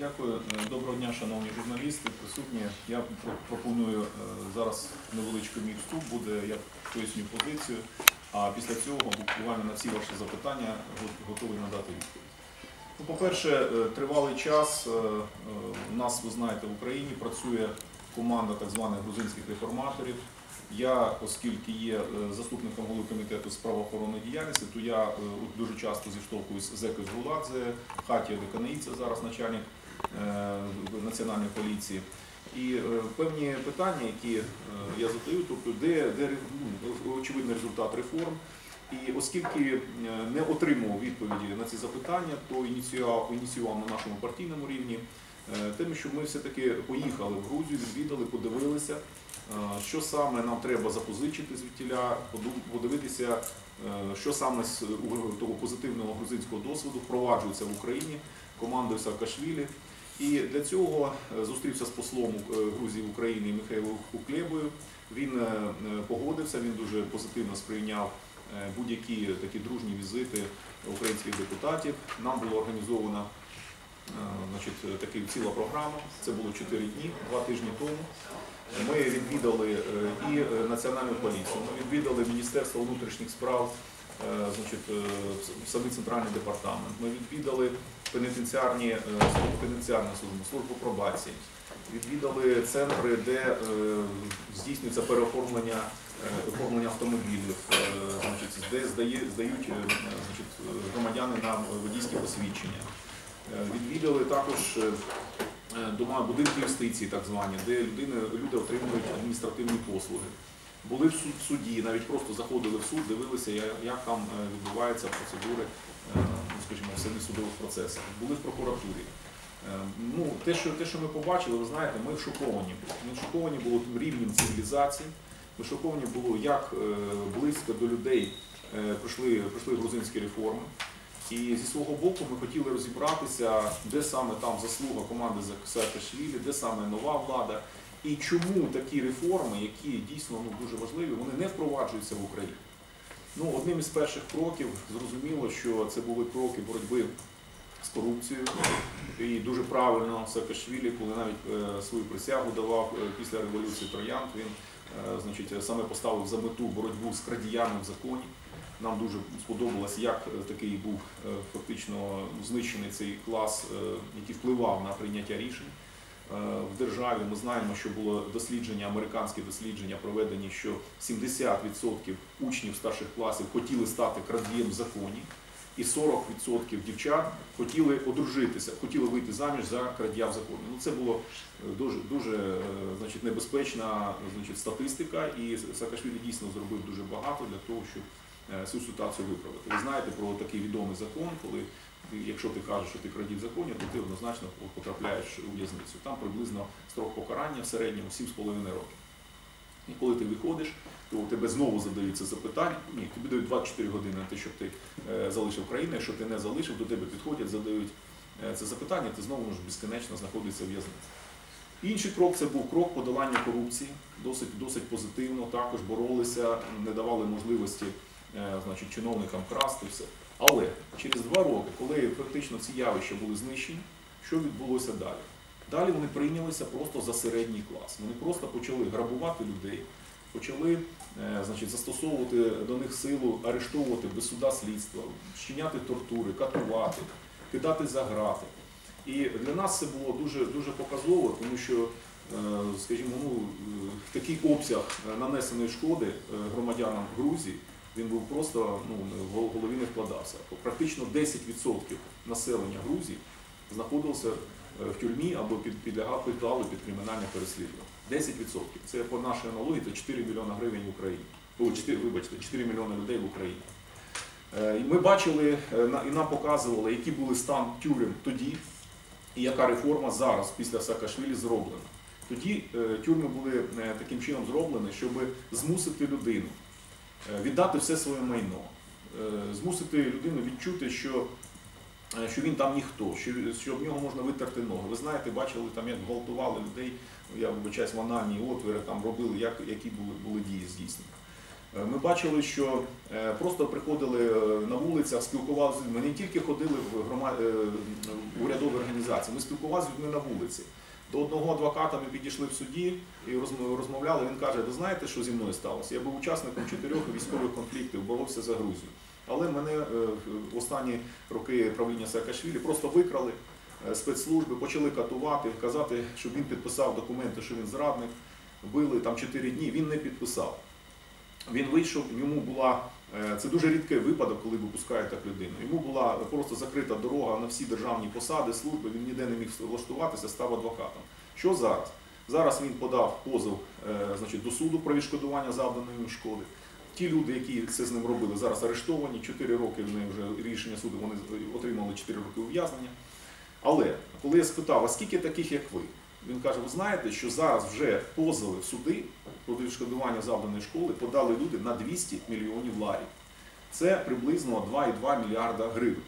Дякую. Е, Доброго дня, шановні журналісти, присутні. Я пропоную е, зараз невеличкий мій вступ, буде, я поясню позицію, а після цього буквально на всі ваші запитання готовий надати відповідь. Ну, По-перше, е, тривалий час у нас, ви знаєте, в Україні працює команда так званих грузинських реформаторів. Я, оскільки є заступником голови комітету з правоохоронної діяльності, то я дуже часто зіштовхуюсь з Екою Гуладзе, Хатія Деканаїця, зараз начальник національної поліції. І е, певні питання, які е, я задаю, тобто де, де ну, очевидний результат реформ. І оскільки е, не отримував відповіді на ці запитання, то ініціював, ініціював на нашому партійному рівні е, тим, що ми все-таки поїхали в Грузію, відвідали, подивилися, е, що саме нам треба запозичити звідтіля, подивитися, е, що саме з того позитивного грузинського досвіду впроваджується в Україні командою Саакашвілі. І для цього е, зустрівся з послом е, Грузії в Україні Михайлом Хуклєбою. Він е, погодився, він дуже позитивно сприйняв будь-які такі дружні візити українських депутатів. Нам було організовано е, значить, таки ціла програма. Це було 4 дні, два тижні тому. Ми відвідали і Національну поліцію, ми відвідали Міністерство внутрішніх справ, значить, самий центральний департамент. Ми відвідали пенітенціарні е, службу пенітенціарну службу, пробації. Відвідали центри, де е, здійснюється переоформлення е, оформлення автомобілів, де здають громадяни на водійські посвідчення. Відвідали також дома будинки юстиції, так звані, де людини, люди отримують адміністративні послуги. Були в суд- суді, навіть просто заходили в суд, дивилися, як там відбуваються процедури, скажімо, в судових процесах. Були в прокуратурі. Е, Ну, те, що, те, що ми побачили, ви знаєте, ми шоковані. Ми шоковані було тим рівнем цивілізації, ми шоковані було, як е, близько до людей е, прийшли, прийшли грузинські реформи. І зі свого боку ми хотіли розібратися, де саме там заслуга команди Саакашвілі, де саме нова влада, і чому такі реформи, які дійсно ну, дуже важливі, вони не впроваджуються в Україні. Ну, одним із перших кроків зрозуміло, що це були кроки боротьби з корупцією. І дуже правильно Саакашвілі, коли навіть е, свою присягу давав е, після революції Троянд, він е, значить, саме поставив за мету боротьбу з крадіями в законі. Нам дуже сподобалось, як такий був фактично знищений цей клас, який впливав на прийняття рішень в державі. Ми знаємо, що було дослідження, американські дослідження проведені, що 70% учнів старших класів хотіли стати крадієм в законі, і 40% дівчат хотіли одружитися, хотіли вийти заміж за крадія в законі. Ну це було е, дуже дуже е, значить, небезпечна значить, статистика, і Саакашвілі дійсно зробив дуже багато для того, щоб е, цю ситуацію виправити. Ви знаєте про такий відомий закон, коли якщо ти кажеш, що ти крадій в законі, то ти однозначно потрапляєш у в'язницю. Там приблизно строк покарання в середньому 7,5 років. І коли ти виходиш, то тебе знову задаються запитання. Ні, тобі дають 24 години на те, щоб ти е, залишив країну. Якщо ти не залишив, до тебе підходять, задають е, це запитання, ти знову можеш безкінечно знаходитися в в'язниці. Інший крок це був крок подолання корупції, досить, досить позитивно, також боролися, не давали можливості е, значить, чиновникам красти все. Але через два роки, коли фактично ці явища були знищені, що відбулося далі? Далі вони прийнялися просто за середній клас. Вони просто почали грабувати людей, почали е, значить, застосовувати до них силу, арештовувати без суда слідства, вчиняти тортури, катувати, кидати за грати. І для нас це було дуже, дуже показово, тому що, е, скажімо, ну, такий обсяг нанесеної шкоди е, громадянам Грузії, він був просто ну, в голові не вкладався. Практично 10% населення Грузії знаходилося е, в тюрмі або під, підлягав підпали під кримінальне переслідування. 10%. Це по нашій аналогії це 4 мільйони гривень в Україні. О, 4, вибачте, 4 мільйони людей в Україні. Е, ми бачили е, і нам показували, які були стан тюрем тоді, і яка реформа зараз після Саакашвілі зроблена. Тоді тюрми були таким чином зроблені, щоб змусити людину віддати все своє майно, е, змусити людину відчути, що, е, що він там ніхто, що, що в нього можна витерти ноги. Ви знаєте, бачили там, як гвалтували людей, я вибачаюсь, в анальні отвіри там робили, як, які були, були дії здійснені. Е, Ми бачили, що е, просто приходили е, на вулицях, спілкувалися з людьми. Не тільки ходили в грома... е, в урядові організації, ми спілкувалися з людьми на вулиці. До одного адвоката ми підійшли в суді і розмовляли. Він каже: ви знаєте, що зі мною сталося? Я був учасником чотирьох військових конфліктів, боровся за Грузію. Але мене е, в останні роки правління Саакашвілі просто викрали е, спецслужби, почали катувати, казати, щоб він підписав документи, що він зрадник. Били там 4 дні. Він не підписав. Він вийшов, йому була це дуже рідкий випадок, коли випускають так людину. Йому була просто закрита дорога на всі державні посади, служби. Він ніде не міг влаштуватися, став адвокатом. Що зараз? Зараз він подав позов е, значить, до суду про відшкодування завданої шкоди. Ті люди, які це з ним робили, зараз арештовані. 4 роки в них вже рішення суду вони отримали 4 роки ув'язнення. Але коли я спитав, а скільки таких, як ви? Він каже: ви знаєте, що зараз вже позови в суди про відшкодування завданої школи подали люди на 200 мільйонів ларів. Це приблизно 2,2 мільярда гривень.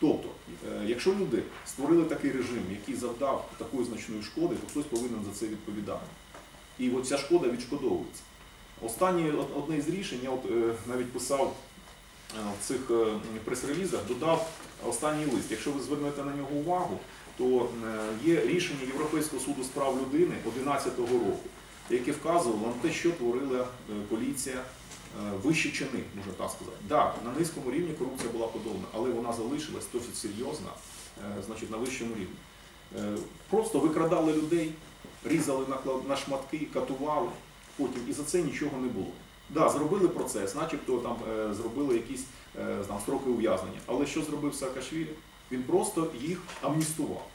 Тобто, е, якщо люди створили такий режим, який завдав такої значної шкоди, то хтось повинен за це відповідати. І от ця шкода відшкодовується. Останнє одне із рішень, я от, е, навіть писав е, в цих прес-релізах, додав останній лист. Якщо ви звернете на нього увагу, то е, є рішення Європейського суду з прав людини 2011 року, яке вказувало на те, що творила е, поліція е, вищі чини, можна так сказати. Так, на низькому рівні корупція була подолана, але вона залишилась досить серйозна, значить, на вищому рівні. Просто викрадали людей, різали на, шматки, катували потім, і за це нічого не було. Да, зробили процес, начебто там зробили якісь там, строки ув'язнення. Але що зробив Саакашвілі? Він просто їх амністував.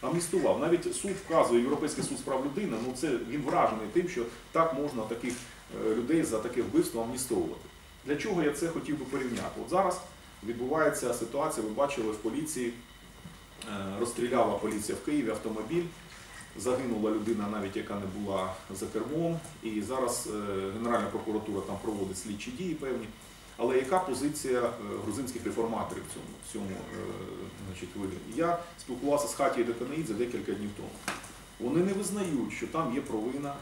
Амністував. Навіть суд вказує, Європейський суд з прав людини, ну це він вражений тим, що так можна таких е, людей за таке вбивство амністовувати. Для чого я це хотів би порівняти? От зараз відбувається ситуація, ви бачили в поліції, е, розстріляла поліція в Києві автомобіль, загинула людина, навіть яка не була за кермом, і зараз е, Генеральна прокуратура там проводить слідчі дії певні. Але яка позиція е, грузинських реформаторів в цьому, в цьому е, значить, вигляді? Я спілкувався з Хатією Деканаїдзе декілька днів тому. Вони не визнають, що там є провина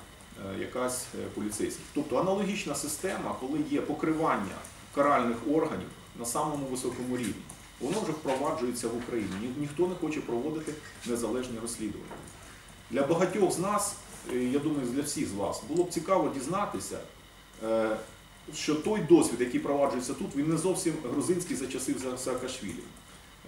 е, якась поліцейських. Тобто аналогічна система, коли є покривання каральних органів на самому високому рівні, воно вже впроваджується в Україні. Ні- Ніхто не хоче проводити незалежні розслідування. Для багатьох з нас, я думаю, для всіх з вас, було б цікаво дізнатися, що той досвід, який проваджується тут, він не зовсім грузинський за Са- Саакашвілі.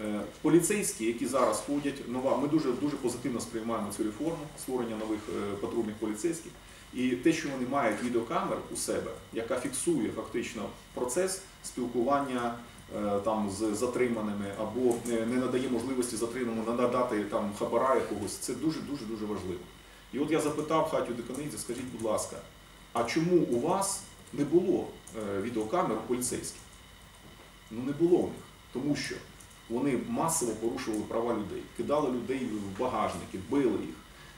Е, Поліцейські, які зараз ходять, нова, ми дуже дуже позитивно сприймаємо цю реформу створення нових е, патрульних поліцейських. І те, що вони мають відеокамеру у себе, яка фіксує фактично процес спілкування е, там з затриманими, або не надає можливості затриманому надати там хабара якогось, це дуже дуже дуже важливо. І от я запитав Хатю Деканидзе, скажіть, будь ласка, а чому у вас не було е, відеокамер поліцейських? Ну не було в них, тому що вони масово порушували права людей, кидали людей в багажники, били їх.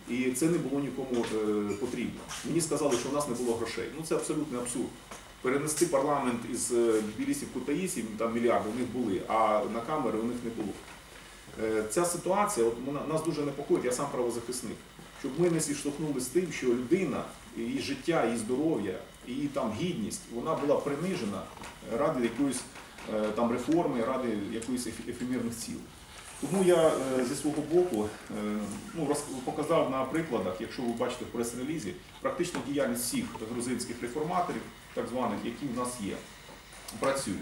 І це не було нікому е, потрібно. Мені сказали, що у нас не було грошей. Ну це абсолютний абсурд. Перенести парламент із е, Тбілісі в Кутаїсі, там мільярди у них були, а на камери у них не було. Ця ситуація от, нас дуже непокоїть, я сам правозахисник. Щоб ми не зіштовхнули з тим, що людина, її життя, її здоров'я, її там гідність, вона була принижена ради якоїсь е, там реформи, ради якоїсь еф- ефемерних цілей. Тому я е, зі свого боку е, ну, показав на прикладах, якщо ви бачите в прес-релізі, практично діяльність всіх грузинських реформаторів, так званих, які в нас є, працюють.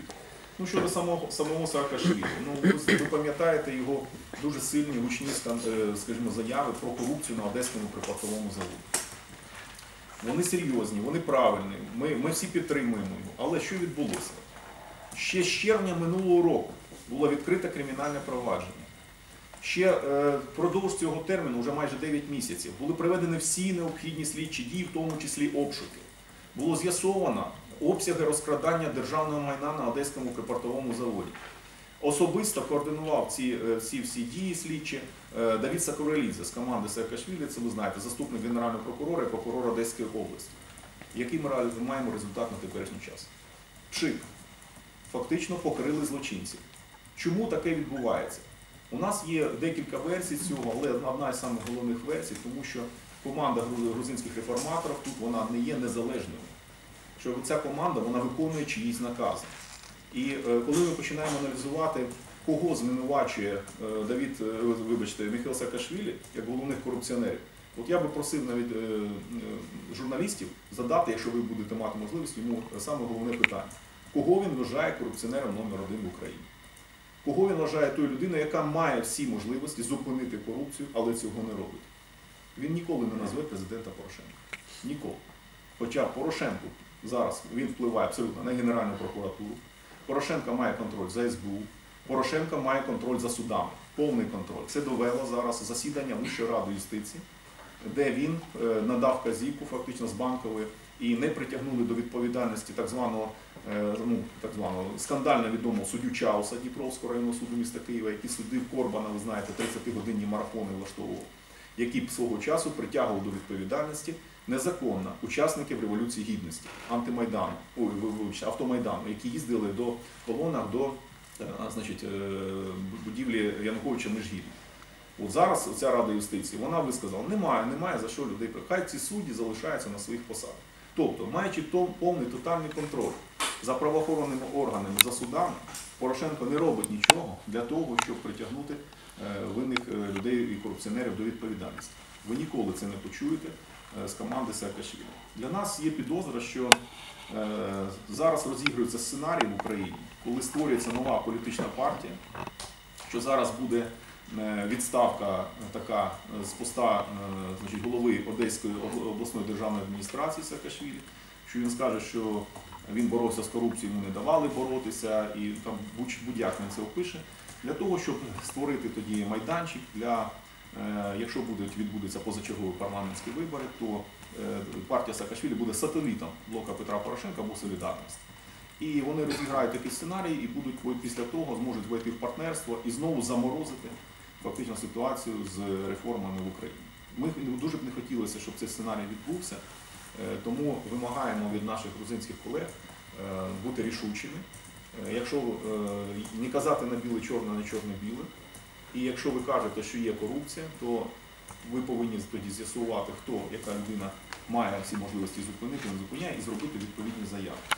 Ну, щодо самого, самого Саакашвілі, ну, ви, ви пам'ятаєте його дуже сильні гучні е, скажімо, заяви про корупцію на Одеському припортовому заводі. Вони серйозні, вони правильні, ми, ми всі підтримуємо його. Але що відбулося? Ще з червня минулого року було відкрите кримінальне провадження. Ще е, впродовж цього терміну, вже майже 9 місяців, були проведені всі необхідні слідчі дії, в тому числі обшуки. Було з'ясовано обсяги розкрадання державного майна на Одеському припортовому заводі. Особисто координував ці, е, ці всі дії слідчі е, Давід Сакурелідзе з команди Саакашвілі, це ви знаєте, заступник генерального прокурора і прокурора Одеської області. Який ми маємо результат на теперішній час? Пшик. Фактично покрили злочинців. Чому таке відбувається? У нас є декілька версій цього, але одна із самих головних версій, тому що команда грузинських реформаторів тут вона не є незалежною. Що ця команда вона виконує чиїсь накази. І е, коли ми починаємо аналізувати, кого звинувачує е, Давід, е, вибачте, Михайло Саакашвілі як головних корупціонерів, от я би просив навіть журналістів задати, якщо ви будете мати можливість, йому саме головне питання: кого він вважає корупціонером номер один в Україні? Кого він вважає тою людиною, яка має всі можливості зупинити корупцію, але цього не робить? Він ніколи не назве президента Порошенка. Ніколи. Хоча Порошенко зараз він впливає абсолютно на Генеральну прокуратуру. Порошенко має контроль за СБУ, Порошенко має контроль за судами, повний контроль. Це довело зараз засідання Вищої ради юстиції, де він е, надав казівку фактично з банкової і не притягнули до відповідальності так званого, е, ну, так званого скандально відомого суддю Чауса Дніпровського районного суду міста Києва, який судив Корбана, ви знаєте, 30-годинні марафони влаштовував, який свого часу притягував до відповідальності незаконно учасників Революції Гідності, антимайдану, ой, вибачте, автомайдану, які їздили до колонах до е, значить, е, будівлі Януковича Межгір'я. От зараз ця Рада юстиції вона висказала, немає, немає за що людей. Хай ці судді залишаються на своїх посадах. Тобто, маючи повний тотальний контроль за правоохоронними органами, за судами, Порошенко не робить нічого для того, щоб притягнути е, винних людей і корупціонерів до відповідальності. Ви ніколи це не почуєте з команди Саакашвілі. Для нас є підозра, що е, зараз розігрується сценарій в Україні, коли створюється нова політична партія, що зараз буде е, відставка е, така е, з поста е, значить, голови Одеської обласної державної адміністрації Саакашвілі, що він скаже, що він боровся з корупцією, йому не давали боротися, і там будь- будь-як він це опише, для того, щоб створити тоді майданчик для, е, якщо будуть відбудуться позачергові парламентські вибори, то е, партія Саакашвілі буде сателітом блока Петра Порошенка або Солідарності. І вони розіграють такий сценарій і будуть після того зможуть войти в партнерство і знову заморозити фактично ситуацію з реформами в Україні. Ми дуже б не хотілося, щоб цей сценарій відбувся, е, тому вимагаємо від наших грузинських колег е, бути рішучими. Е, Якщо е, не казати на біле чорне, на чорне біле, і якщо ви кажете, що є корупція, то ви повинні тоді з'ясувати, хто, яка людина має всі можливості зупинити, не зупиняє і зробити відповідні заяви.